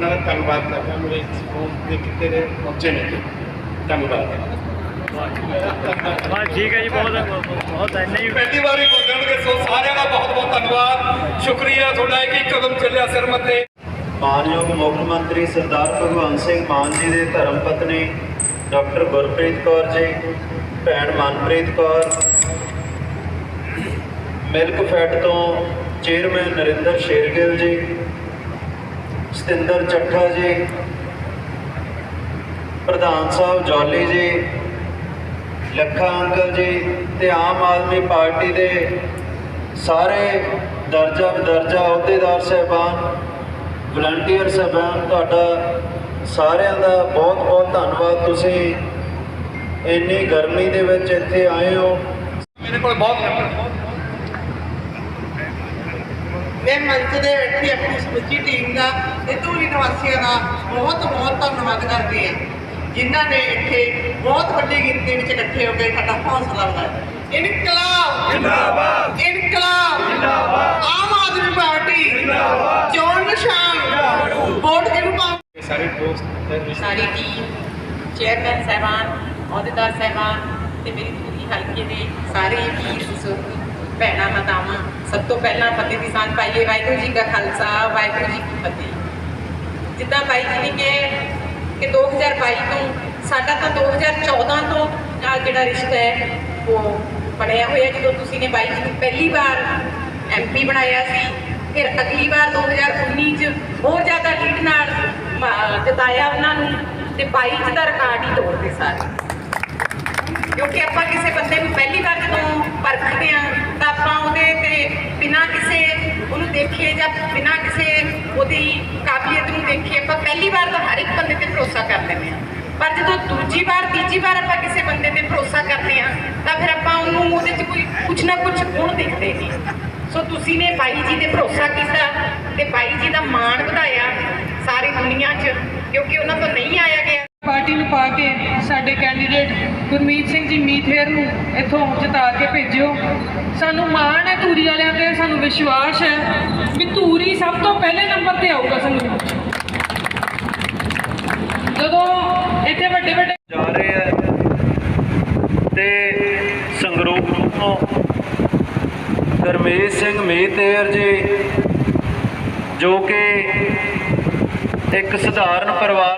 ਦਾ ਧੰਨਵਾਦ ਕਰਦਾ ਮੇਰੇ ਫੋਨ ਦੇ ਕਿਤੇ ਦੇ ਪਹੁੰਚੇ ਨੇ ਧੰਨਵਾਦ। ਬਸ ਠੀਕ ਹੈ ਜੀ ਬਹੁਤ ਬਹੁਤ ਇੰਨਾ ਹੀ। ਪਹਿਲੀ ਵਾਰੀ ਬੋਲਣਗੇ ਸੋ ਸਾਰਿਆਂ ਦਾ ਬਹੁਤ ਬਹੁਤ ਧੰਨਵਾਦ। ਸ਼ੁਕਰੀਆ ਤੁਹਾਡਾ ਇੱਕ ਇੱਕ ਕਦਮ ਚੱਲਿਆ ਸਿਰ ਮੱਥੇ। ਮਾਨਯੋਗ ਮੁੱਖ ਮੰਤਰੀ ਸਰਦਾਰ ਭਗਵੰਤ ਸਿੰਘ ਮਾਨ ਜੀ ਦੇ ਧਰਮ ਪਤਨੀ ਡਾਕਟਰ ਗੁਰਪ੍ਰੀਤ ਕੌਰ ਜੀ ਭੈਣ ਮਨਪ੍ਰੀਤ ਕੌਰ ਮਿਲਕ ਫੈਟ ਤੋਂ ਚੇਅਰਮੈਨ ਨਰਿੰਦਰ ਸ਼ੇਰਗਿੱਲ ਜੀ, ਸਤਿੰਦਰ ਚੱਠਾ ਜੀ, ਪ੍ਰਧਾਨ ਸਾਹਿਬ ਜੌਲੀ ਜੀ, ਲੱਖਾ ਅੰਕਲ ਜੀ ਤੇ ਆਮ ਆਦਮੀ ਪਾਰਟੀ ਦੇ ਸਾਰੇ ਦਰਜਾ ਬਦਰਜਾ ਅਹੁਦੇਦਾਰ ਸਹਿਬਾਨ, ਵਲੰਟੀਅਰ ਸਹਿਬਾਨ, ਤੁਹਾਡਾ ਸਾਰਿਆਂ ਦਾ ਬਹੁਤ ਬਹੁਤ ਧੰਨਵਾਦ। ਤੁਸੀਂ ਇੰਨੀ ਗਰਮੀ ਦੇ ਵਿੱਚ ਇੱਥੇ ਆਏ ਹੋ। ਮੇਰੇ ਕੋਲ ਬਹੁਤ ਮੈਂ ਮੰਚ ਦੇ ਬੈਠੀ ਆਪਣੀ ਸਮੁੱਚੀ ਟੀਮ ਦਾ ਤੇ ਧੂਰੀ ਨਿਵਾਸੀਆਂ ਦਾ ਬਹੁਤ ਬਹੁਤ ਧੰਨਵਾਦ ਕਰਦੀ ਹਾਂ। ਜਿਨ੍ਹਾਂ ਨੇ ਇੱਥੇ ਬਹੁਤ ਵੱਡੀ ਗਿਣਤੀ ਵਿੱਚ ਇਕੱਠੇ ਹੋ ਕੇ ਸਾਡਾ ਹੌਸਲਾ ਵਧਾਇਆ। ਇਨਕਲਾਬ! ਜਿੰਦਾਬਾਦ! ਇਨਕਲਾਬ! ਜਿੰਦਾਬਾਦ! ਆਮ ਆਦਮੀ ਪਾਰਟੀ! ਜਿੰਦਾਬਾਦ! ਚੋਣ ਨਿਸ਼ਾਨ! ਵੋਟ ਕਿਹਨੂੰ ਪਾਓ ਸਾਰੇ ਦੋਸਤ ਸਾਰੀ ਟੀਮ ਚੇਅਰਮੈਨ ਸਾਹਿਬਾਨ ਅਹੁਦੇਦਾਰ ਸਾਹਿਬਾਨ ਤੇ ਮੇਰੀ ਪੂਰੀ ਹਲਕੇ ਦੇ ਸਾਰੇ ਵੀਰ ਬਜ਼ੁਰਗ। ਭੈਣਾ ਮਾਤਾਵਾਂ, ਸਭ ਤੋਂ ਪਹਿਲਾਂ ਫਤਿਹ ਦੀ ਸਾਂਝ ਪਾਈਏ। ਵਾਹਿਗੁਰੂ ਜੀ ਕਾ ਖਾਲਸਾ, ਵਾਹਿਗੁਰੂ ਜੀ ਕੀ ਫਤਿਹ। ਜਿੱਦਾਂ ਬਾਈ ਜੀ ਨੇ ਕਿਹਾ ਕਿ 2022 ਤੋਂ, ਸਾਡਾ ਤਾਂ 2014 ਤੋਂ ਜਿਹੜਾ ਰਿਸ਼ਤਾ ਹੈ, ਉਹ ਬਣਿਆ ਹੋਇਆ। ਜਦੋਂ ਤੁਸੀਂ ਨੇ ਬਾਈ ਜੀ ਨੂੰ ਪਹਿਲੀ ਵਾਰ ਐਮਪੀ ਬਣਾਇਆ ਸੀ, ਫਿਰ ਅਗਲੀ ਵਾਰ 2019 ਚ ਹੋਰ ਜ਼ਿਆਦਾ ਲੀਡ ਨਾਲ, ਮ- ਜਿਤਾਇਆ ਉਹਨਾਂ ਨੂੰ ਤੇ 22 ਚ ਦਾ ਰਿਕਾਰਡ ਹੀ ਤੋੜਦੇ ਸਾਰੇ ਕਿਉਂਕਿ ਆਪਾਂ ਕਿਸੇ ਬੰਦੇ ਨੂੰ ਪਹਿਲੀ ਵਾਰ ਜਦੋਂ ਪਰਖਦੇ ਆ ਆਪਾਂ ਉਹਦੇ ਤੇ ਬਿਨਾਂ ਕਿਸੇ ਉਹਨੂੰ ਦੇਖੇ ਜਾਂ ਬਿਨਾਂ ਕਿਸੇ ਉਹਦੀ ਕਾਬਲੀਅਤ ਨੂੰ ਦੇਖੇ ਆਪਾਂ ਪਹਿਲੀ ਵਾਰ ਤਾਂ ਹਰ ਇੱਕ ਬੰਦੇ ਤੇ ਭਰੋਸਾ ਕਰ ਲੈਂਦੇ ਹਾਂ। ਪਰ ਜਦੋਂ ਦੂਜੀ ਵਾਰ, ਤੀਜੀ ਵਾਰ ਆਪਾਂ ਕਿਸੇ ਬੰਦੇ ਤੇ ਭਰੋਸਾ ਕਰਦੇ ਹਾਂ, ਤਾਂ ਫਿਰ ਆਪਾਂ ਉਹਨੂੰ ਉਹਦੇ 'ਚ ਕੋਈ ਕੁਝ ਨਾ ਕੁਝ ਗੁਣ ਦੇਖਦੇ ਨੇ ਸੋ ਤੁਸੀਂ ਨੇ ਬਾਈ ਜੀ ਤੇ ਭਰੋਸਾ ਕੀਤਾ ਤੇ ਬਾਈ ਜੀ ਦਾ ਮਾਣ ਵਧਾਇਆ ਸਾਰੀ ਦੁਨੀਆ 'ਚ ਕਿਉਂਕਿ ਉਹਨਾਂ ਤੋਂ ਨਹੀਂ ਆਇਆ ਗਿਆ ਪਾਰਟੀ ਨੂੰ ਪਾ ਕੇ ਸਾਡੇ ਕੈਂਡੀਡੇਟ ਗੁਰਮੀਤ ਸਿੰਘ ਜੀ ਮੀਥੇਰ ਨੂੰ ਇੱਥੋਂ ਜਿਤਾ ਕੇ ਭੇਜਿਓ। ਸਾਨੂੰ ਮਾਣ ਹੈ ਧੂਰੀ ਵਾਲਿਆਂ ਤੇ, ਸਾਨੂੰ ਵਿਸ਼ਵਾਸ ਹੈ ਵੀ ਧੂਰੀ ਸਭ ਤੋਂ ਪਹਿਲੇ ਨੰਬਰ ਤੇ ਆਊਗਾ ਸਾਨੂੰ। ਜਦੋਂ ਇੱਥੇ ਵੱਡੇ ਵੱਡੇ ਜਾ ਰਹੇ ਆ ਤੇ ਸੰਗਰੂਰ ਤੋਂ ਗਰਮੇਸ਼ ਸਿੰਘ ਮੇਤੇਰ ਜੀ, ਜੋ ਕਿ ਇੱਕ ਸਧਾਰਨ ਪਰਿਵਾਰ